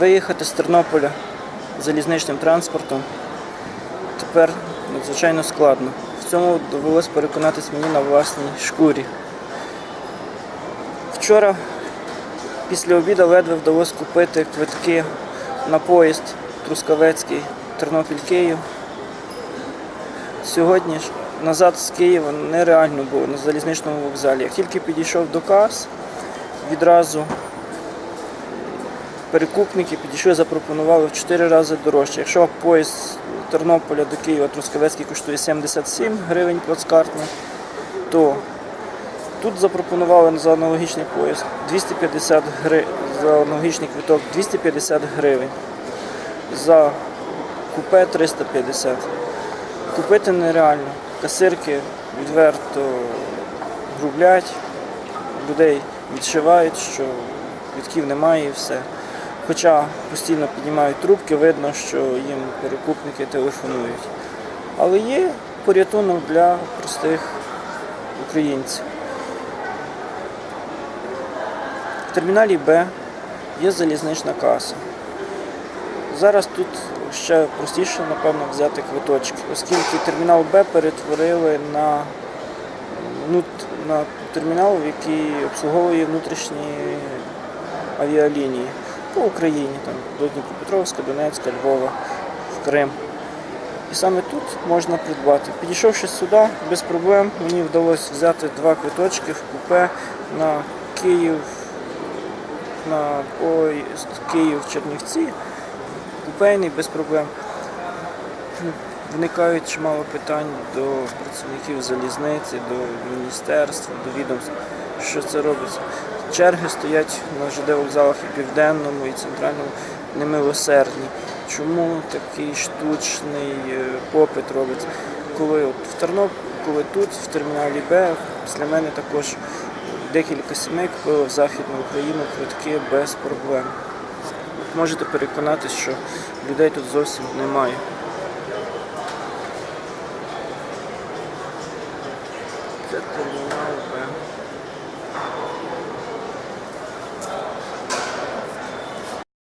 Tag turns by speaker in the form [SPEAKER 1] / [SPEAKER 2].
[SPEAKER 1] Виїхати з Тернополя залізничним транспортом тепер надзвичайно складно. В цьому довелося переконатись мені на власній шкурі. Вчора після обіду ледве вдалося купити квитки на поїзд Трускавецький Тернопіль-Київ. Сьогодні ж назад з Києва нереально було на залізничному вокзалі. Як тільки підійшов до кас, відразу перекупники підійшли, запропонували в 4 рази дорожче. Якщо поїзд з Тернополя до Києва Трускавецький коштує 77 гривень плацкартний, то тут запропонували за аналогічний поїзд 250 гривень, за аналогічний квиток 250 гривень. За купе 350. Купити нереально. Касирки відверто грублять, людей відшивають, що квитків немає і все. Хоча постійно піднімають трубки, видно, що їм перекупники телефонують. Але є порятунок для простих українців. В терміналі Б є залізнична каса. Зараз тут ще простіше, напевно, взяти квиточки, оскільки термінал Б перетворили на, ну, на термінал, який обслуговує внутрішні авіалінії по Україні, там, до Дніпропетровська, Донецька, Львова, в Крим. І саме тут можна придбати. Підійшовши сюди, без проблем мені вдалося взяти два квиточки в купе на Київ, на поїзд Київ-Чернівці купейний без проблем. Виникають чимало питань до працівників залізниці, до міністерства, до відомств, що це робиться. Черги стоять на ЖД вокзалах і південному, і центральному немилосердні. Чому такий штучний е, попит робиться? Коли от в Тернополі, коли тут, в терміналі Б, після мене також декілька сімей купили в Західну Україну квитки без проблем можете переконатися, що людей тут зовсім немає. Це термінал Б.